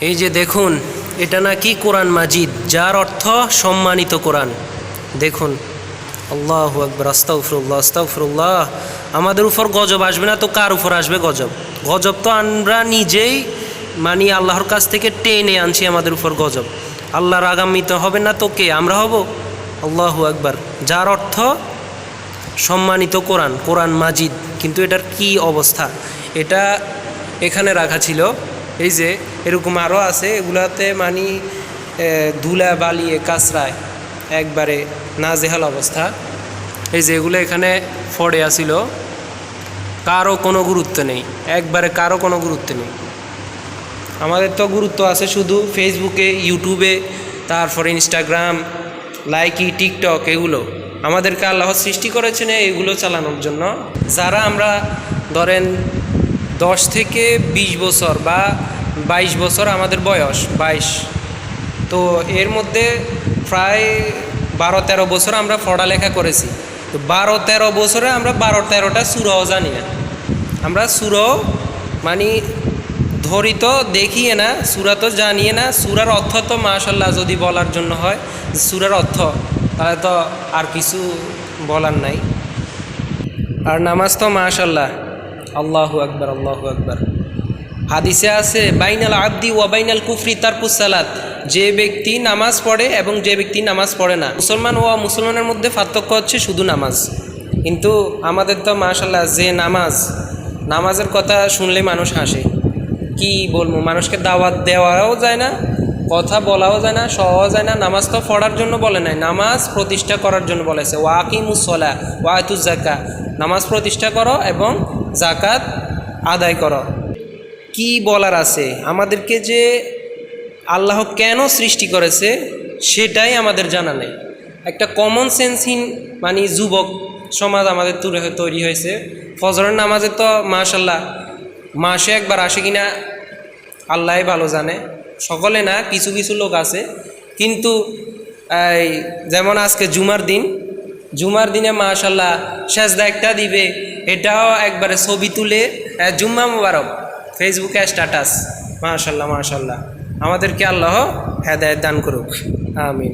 এই যে দেখুন, এটা নাকি কোরআন মাজিদ, যার অর্থ সম্মানিত কোরআন। দেখুন, আল্লাহ আকবর আস্তাউফরুল্লাহ আস্তাউফরুল্লাহ আমাদের উপর গজব আসবে না তো কার উপর আসবে গজব? গজব তো আমরা নিজেই মানে আল্লাহর কাছ থেকে টেনে আনছি আমাদের উপর গজব। আল্লাহর আগামীতে হবে না তো কে? আমরা হব? আল্লাহ আকবর। যার অর্থ সম্মানিত কোরআন কোরআন মাজিদ। কিন্তু এটার কি অবস্থা? এটা এখানে রাখা ছিল। এই যে এরকম আরও আছে, এগুলাতে মানি ধুলা বালিয়ে কাঁচরায় একবারে নাজেহাল অবস্থা। এই যে এগুলো এখানে ফড়ে আসিল কারও কোনো গুরুত্ব নেই, একবারে কারও কোনো গুরুত্ব নেই। আমাদের তো গুরুত্ব আছে শুধু ফেসবুকে ইউটিউবে তারপর ইনস্টাগ্রাম লাইকি টিকটক এগুলো। আমাদেরকে আল্লাহ সৃষ্টি করেছেন এগুলো চালানোর জন্য। যারা আমরা ধরেন দশ থেকে বিশ বছর বা বাইশ বছর আমাদের বয়স, বাইশ। তো এর মধ্যে প্রায় বারো তেরো বছর আমরা পড়ালেখা করেছি। তো বারো তেরো বছরে আমরা বারো তেরোটা সুরাও জানি না। আমরা সুরও মানে ধরি তো দেখিয়ে না, সুরা তো জানিয়ে না। সুরার অর্থ তো মাশাল্লাহ যদি বলার জন্য হয় সুরার অর্থ, তাহলে তো আর কিছু বলার নাই। আর নামাজ তো মাশাল্লাহ। আল্লাহু আকবার আল্লাহু আকবার। হাদিসে আছে, বাইনাল আব্দি ওয়া বাইনাল কুফরি তারকুস সালাত। যে ব্যক্তি নামাজ পড়ে এবং যে ব্যক্তি নামাজ পড়ে না। মুসলমান ও মুসলমানের মধ্যে পার্থক্য হচ্ছে শুধু নামাজ। কিন্তু আমাদের তো মাশাল্লাহ যে নামাজ, নামাজের কথা শুনলে মানুষ হাসে। কি বলব, মানুষকে দাওয়াত দেওয়াও যায় না, কথা বলাও যায় না সহজ যায় না, নামাজ তো পড়ার জন্য বলে নাই। নামাজ প্রতিষ্ঠা করার জন্য বলেছে ওয়াকিমুসলা ওয়াতুজ জাকা নামাজ প্রতিষ্ঠা করো এবং জাকাত আদায় করো। কি বলার আছে? আমাদেরকে যে আল্লাহ কেন সৃষ্টি করেছে সেটাই আমাদের জানা নেই। একটা কমন সেন্সহীন মানে যুবক সমাজ আমাদের তৈরি হয়েছে। ফজরের নামাজে তো মাশাল্লাহ মাসে একবার আসে কিনা আল্লাহ ভালো জানে। সকলে না, কিছু কিছু লোক আছে। কিন্তু যেমন আজকে জুমার দিন, জুমার দিনে মাশাল্লাহ সেজদা একটা দিবে। এটাও একবারে ছবি তুলে আহ, জুম্মা মুবারক ফেসবুকে স্ট্যাটাস। মাশাল্লাহ মাশাল্লাহ আমাদেরকে আল্লাহ হেদায়ত দান করুক। আমিন।